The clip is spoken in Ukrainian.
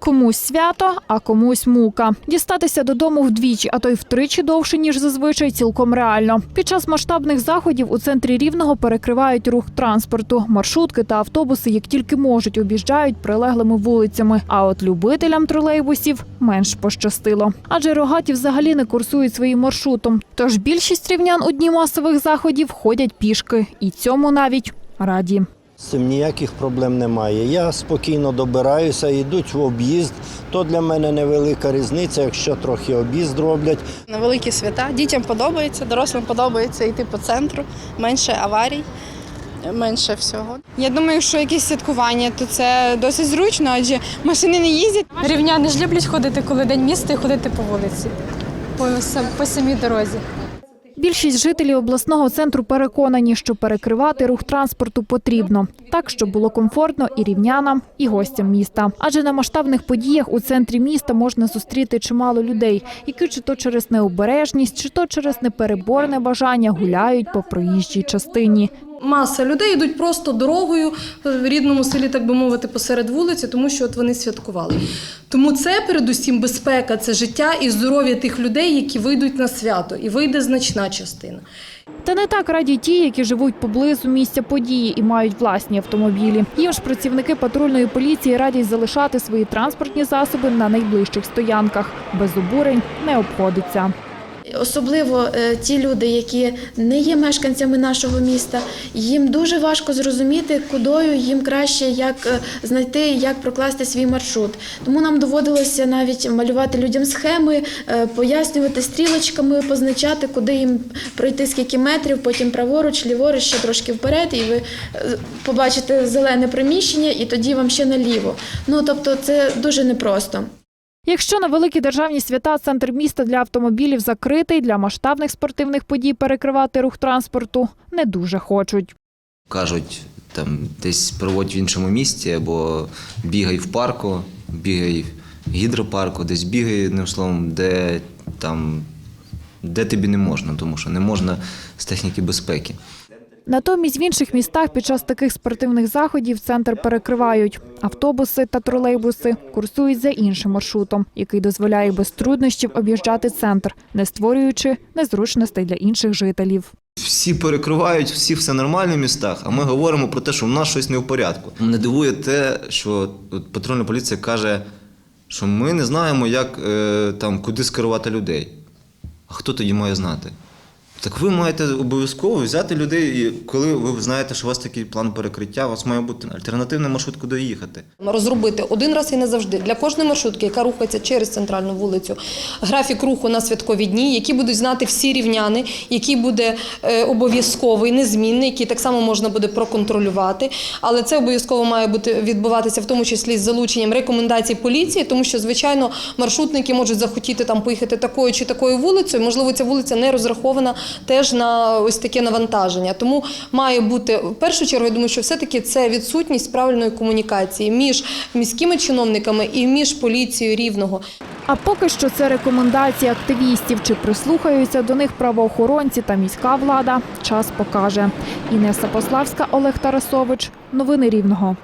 Комусь свято, а комусь мука. Дістатися додому вдвічі, а то й втричі довше, ніж зазвичай, цілком реально. Під час масштабних заходів у центрі Рівного перекривають рух транспорту. Маршрутки та автобуси, як тільки можуть, об'їжджають прилеглими вулицями. А от любителям тролейбусів менш пощастило. Адже рогаті взагалі не курсують своїм маршрутом. Тож більшість рівнян у дні масових заходів ходять пішки. І цьому навіть раді. З цим ніяких проблем немає. Я спокійно добираюся, йдуть в об'їзд. То для мене невелика різниця, якщо трохи об'їзд роблять. На великі свята дітям подобається, дорослим подобається йти по центру, менше аварій, менше всього. Я думаю, що якісь святкування, то це досить зручно, адже машини не їздять. Рівняни ж люблять ходити, коли день міста і ходити по вулиці, по, по самій дорозі. Більшість жителів обласного центру переконані, що перекривати рух транспорту потрібно так, щоб було комфортно і рівнянам, і гостям міста. Адже на масштабних подіях у центрі міста можна зустріти чимало людей, які чи то через необережність, чи то через непереборне бажання гуляють по проїжджій частині. Маса людей йдуть просто дорогою в рідному селі, так би мовити, посеред вулиці, тому що от вони святкували. Тому це передусім безпека, це життя і здоров'я тих людей, які вийдуть на свято, і вийде значна частина. Та не так раді ті, які живуть поблизу місця події і мають власні автомобілі. Їм ж працівники патрульної поліції радять залишати свої транспортні засоби на найближчих стоянках. Без обурень не обходиться. Особливо е, ті люди, які не є мешканцями нашого міста, їм дуже важко зрозуміти, кудою їм краще як е, знайти, як прокласти свій маршрут. Тому нам доводилося навіть малювати людям схеми, е, пояснювати стрілочками, позначати, куди їм пройти скільки метрів, потім праворуч, ліворуч, ще трошки вперед, і ви побачите зелене приміщення, і тоді вам ще наліво. Ну тобто, це дуже непросто. Якщо на великі державні свята центр міста для автомобілів закритий, для масштабних спортивних подій перекривати рух транспорту не дуже хочуть. кажуть, там десь проводь в іншому місці, або бігай в парку, бігай в гідропарку, десь бігай, одним словом, де там, де тобі не можна, тому що не можна з техніки безпеки. Натомість в інших містах під час таких спортивних заходів центр перекривають. Автобуси та тролейбуси курсують за іншим маршрутом, який дозволяє без труднощів об'їжджати центр, не створюючи незручностей для інших жителів. Всі перекривають, всі все нормально в містах, а ми говоримо про те, що в нас щось не в порядку. Мене дивує те, що патрульна поліція каже, що ми не знаємо, як е, там куди скерувати людей. А хто тоді має знати? Так ви маєте обов'язково взяти людей, і коли ви знаєте, що у вас такий план перекриття, у вас має бути альтернативний маршрут, куди їхати. Розробити один раз і не завжди для кожної маршрутки, яка рухається через центральну вулицю, графік руху на святкові дні, які будуть знати всі рівняни, який буде е, обов'язковий, незмінний, який так само можна буде проконтролювати. Але це обов'язково має бути відбуватися в тому числі з залученням рекомендацій поліції, тому що звичайно маршрутники можуть захотіти там поїхати такою чи такою вулицею. Можливо, ця вулиця не розрахована теж на ось таке навантаження. Тому має бути в першу чергу, я думаю, що все-таки це відсутність правильної комунікації між міськими чиновниками і між поліцією рівного. А поки що це рекомендації активістів. Чи прислухаються до них правоохоронці та міська влада, час покаже. Інеса Пославська, Олег Тарасович. Новини Рівного.